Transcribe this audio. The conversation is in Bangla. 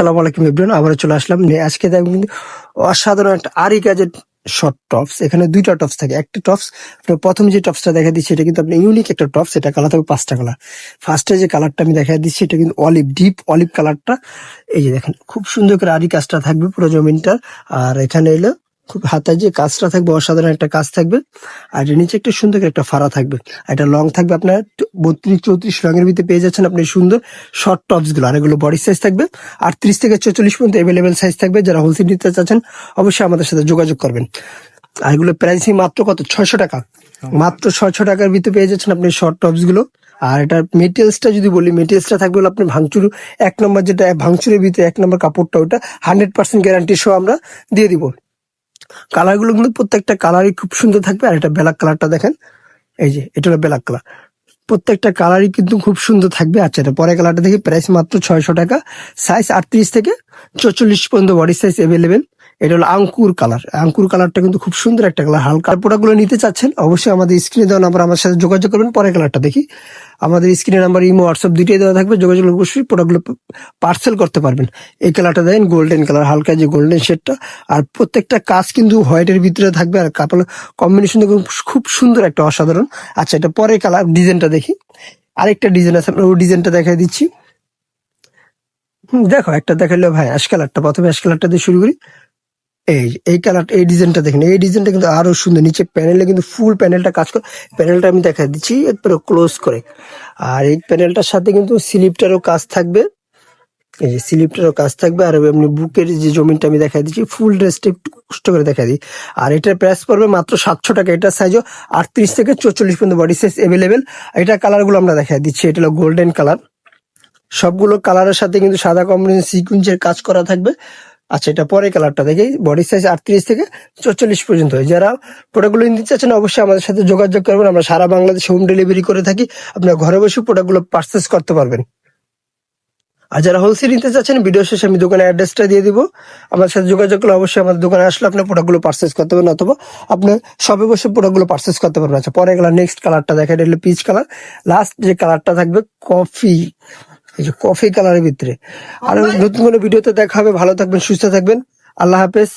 আসসালামু আলাইকুম ইব্রাহিম আবার চলে আসলাম। আজকে দেখবেন কিন্তু অসাধারণ একটা আরি গ্যাজেট শর্ট টপস এখানে দুইটা টপস থাকে। একটা টপস প্রথম যে টপসটা দেখা দিচ্ছি, এটা কিন্তু আপনি ইউনিক একটা টপস এটা কালার থাকবে পাঁচটা কালার ফার্স্টে যে কালারটা আমি দেখা দিচ্ছি, এটা কিন্তু অলিভ ডিপ অলিভ কালারটা এই যে দেখেন, খুব সুন্দর করে আরি কাজটা থাকবে পুরো জমিনটার। আর এখানে এলো খুব হাতে যে কাজটা থাকবে অসাধারণ একটা কাজ থাকবে। আর এর নিচে একটা সুন্দর একটা ফাড়া থাকবে। আর এটা লং থাকবে আপনার বত্রিশ চৌত্রিশ রঙের ভিতরে পেয়ে যাচ্ছেন আপনি সুন্দর শর্ট টপসগুলো। আর এগুলো বডি সাইজ থাকবে। আটত্রিশ থেকে চল্লিশ পর্যন্ত অ্যাভেলেবেল সাইজ থাকবে। যারা হোলসেল নিতে চাচ্ছেন অবশ্যই আমাদের সাথে যোগাযোগ করবেন। আর এগুলো প্রাইসিং মাত্র কত? ছয়শো টাকা। মাত্র ছয়শো টাকার ভিতরে পেয়ে যাচ্ছেন আপনি শর্ট টপসগুলো। আর এটার মেটেরিয়ালসটা যদি বলি মেটেরিয়ালসটা থাকবে হলো আপনি ভাঙচুর এক নম্বর যেটা ভাঙচুরের ভিতরে এক নম্বর কাপড়টা ওটা হান্ড্রেড পার্সেন্ট গ্যারান্টি সহ আমরা দিয়ে দিব। কালারগুলো কিন্তু প্রত্যেকটা কালারই খুব সুন্দর থাকবে। আর এটা ব্ল্যাক কালারটা দেখেন। এই যে, এটা হলো ব্ল্যাক কালার প্রত্যেকটা কালারই কিন্তু খুব সুন্দর থাকবে। আচ্ছা এটা পরে কালারটা দেখি। প্রাইস মাত্র ছয়শো টাকা। সাইজ আটত্রিশ থেকে চৌচল্লিশ পর্যন্ত বডি সাইজ এভেলেবেল এটা হলো আঙ্কুর কালার আঙ্কুর কালারটা কিন্তু খুব সুন্দর একটা কালার হালকা। প্রোডাক্টগুলো নিতে চাচ্ছেন, অবশ্যই আমাদের স্ক্রিনে দেওয়া নাম্বার আমার সাথে যোগাযোগ করবেন পরে কালারটা দেখি। আমাদের স্ক্রিনে নাম্বার ইমো হোয়াটসঅ্যাপ দুইটাই দেওয়া থাকবে, যোগাযোগ অবশ্যই প্রোডাক্টগুলো পার্সেল করতে পারবেন। এই কালারটা দেখেন গোল্ডেন কালার হালকা যে গোল্ডেন শেডটা আর প্রত্যেকটা কাজ কিন্তু হোয়াইটের ভিতরে থাকবে, আর কাপড় কম্বিনেশন খুব সুন্দর একটা অসাধারণ। আচ্ছা এটা পরে কালার ডিজাইনটা দেখি। আরেকটা ডিজাইন আছে আমরা ওই ডিজাইনটা দেখাই দিচ্ছি। দেখো, একটা দেখাইলো ভাই অ্যাশ কালারটা প্রথমে অ্যাশ কালারটা দিয়ে শুরু করি। এই এই কালার এই ডিজাইনটা দেখেন, এই ডিজাইনটা কিন্তু আরও সুন্দর। নিচে প্যানেলে কিন্তু ফুল প্যানেলটা কাজ করে প্যানেলটা আমি দেখা দিচ্ছি একবারে ক্লোজ করে। আর এই প্যানেলটার সাথে কিন্তু স্লিপটারও কাজ থাকবে। এই যে স্লিপটারও কাজ থাকবে, আর এমনি বুকের যে জমিনটা আমি দেখা দিচ্ছি ফুল ড্রেসটা একটু কষ্ট করে দেখা দিই। আর এটার প্রাইস পড়বে মাত্র সাতশো টাকা এটার সাইজও আটত্রিশ থেকে চল্লিশ পর্যন্ত বডি সাইজ অ্যাভেলেবেল এটা কালারগুলো আমরা দেখা দিচ্ছি, এটা হলো গোল্ডেন কালার সবগুলো কালারের সাথে কিন্তু সাদা কম্বিনেশন সিকুয়েন্সের কাজ করা থাকবে। আচ্ছা এটা পরে কালারটা দেখি। বডি সাইজ আটত্রিশ থেকে চল্লিশ পর্যন্ত। হয় যারা প্রোডাক্টগুলো নিতে চাচ্ছেন, অবশ্যই আমাদের সাথে যোগাযোগ করবেন। আমরা সারা বাংলাদেশে হোম ডেলিভারি করে থাকি। আপনার ঘরে বসে প্রোডাক্টগুলো পারচেস করতে পারবেন। আর যারা হোলসেল নিতে চাচ্ছেন ভিডিও শেষে আমি দোকানের অ্যাড্রেসটা দিয়ে দিব। আমার সাথে যোগাযোগ করলে অবশ্যই আমাদের দোকানে আসলে আপনি প্রোডাক্টগুলো পারচেস করতে পারবেন, অথবা আপনি সবে বসে প্রোডাক্টগুলো পারচেস করতে পারবেন। আচ্ছা পরে গেলাম নেক্সট কালারটা দেখা এটা হলো পিচ কালার লাস্ট যে কালারটা থাকবে কফি এই যে কফি কালারের ভিতরে। আর নতুন কোনো ভিডিওতে দেখা হবে। ভালো থাকবেন সুস্থ থাকবেন। আল্লাহ হাফেজ।